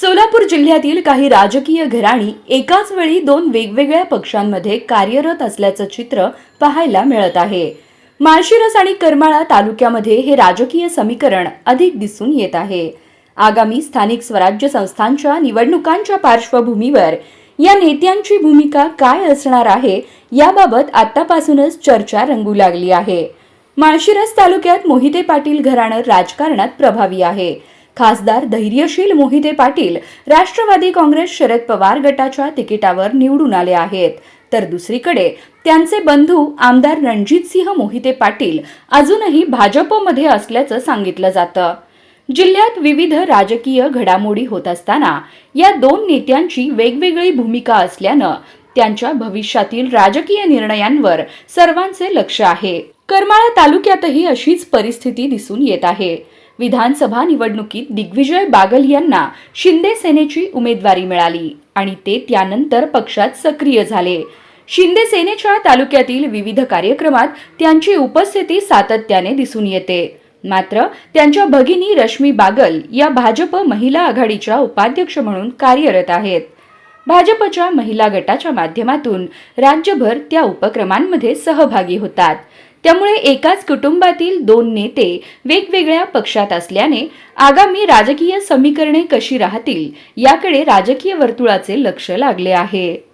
सोलापूर जिल्ह्यातील काही राजकीय घराणी एकाच वेळी दोन वेगवेगळ्या पक्षांमध्ये कार्यरत असल्याचं चित्र पाहायला मिळत आहे. माळशिरस आणि करमाळा तालुक्यामध्ये हे राजकीय समीकरण अधिक दिसून येत आहे. आगामी स्थानिक स्वराज्य संस्थांच्या निवडणुकांच्या पार्श्वभूमीवर या नेत्यांची भूमिका काय असणार आहे याबाबत आतापासूनच चर्चा रंगू लागली आहे. माळशिरस तालुक्यात मोहिते पाटील घराणं राजकारणात प्रभावी आहे. खासदार धैर्यशील मोहिते पाटील राष्ट्रवादी काँग्रेस शरद पवार गटाच्या तिकिटावर निवडून आले आहेत. तर दुसरीकडे त्यांचे बंधू आमदार रणजितसिंह मोहिते पाटील अजूनही भाजपमध्ये असल्याचं सांगितलं जातं. जिल्ह्यात विविध राजकीय घडामोडी होत असताना या दोन नेत्यांची वेगवेगळी भूमिका असल्यानं त्यांच्या भविष्यातील राजकीय निर्णयांवर सर्वांचे लक्ष आहे. करमाळा तालुक्यातही अशीच परिस्थिती दिसून येत आहे. विधानसभा निवडणुकीत दिग्विजय बागल यांना शिंदे सेनेची उमेदवारी मिळाली आणि ते त्यानंतर पक्षात सक्रिय झाले. शिंदे सेनेच्या तालुक्यातील विविध कार्यक्रमात त्यांची उपस्थिती सातत्याने दिसून येते. मात्र त्यांच्या भगिनी रश्मी बागल या भाजप महिला आघाडीच्या उपाध्यक्ष म्हणून कार्यरत आहेत. भाजपच्या महिला गटाच्या माध्यमातून राज्यभर त्या उपक्रमांमध्ये सहभागी होतात. त्यामुळे एकाच कुटुंबातील दोन नेते वेगवेगळ्या पक्षात असल्याने आगामी राजकीय समीकरणे कशी राहतील याकडे राजकीय वर्तुळाचे लक्ष लागले आहे.